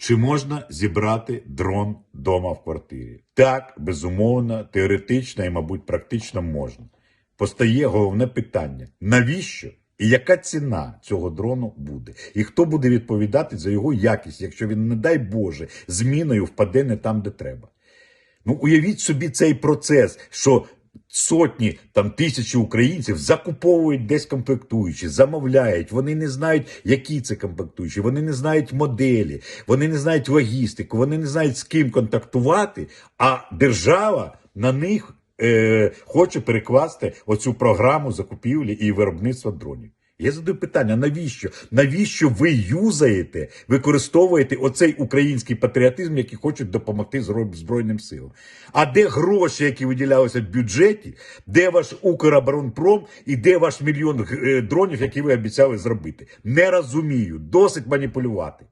Чи можна зібрати дрон вдома в квартирі? Так, безумовно, теоретично і, мабуть, практично можна. Постає головне питання: навіщо і яка ціна цього дрону буде? І хто буде відповідати за його якість, якщо він, не дай Боже, зміною впаде не там, де треба? Ну, уявіть собі цей процес, що сотні там тисячі українців закуповують десь комплектуючі, замовляють. Вони не знають, які це комплектуючі, вони не знають моделі, вони не знають логістику, вони не знають з ким контактувати. А держава на них е, хоче перекласти оцю програму закупівлі і виробництва дронів. Я задаю питання: навіщо? Навіщо ви юзаєте, використовуєте оцей український патріотизм, який хочуть допомогти Збройним силам? А де гроші, які виділялися в бюджеті? Де ваш Укроборонпром і де ваш мільйон е, дронів, які ви обіцяли зробити? Не розумію. Досить маніпулювати.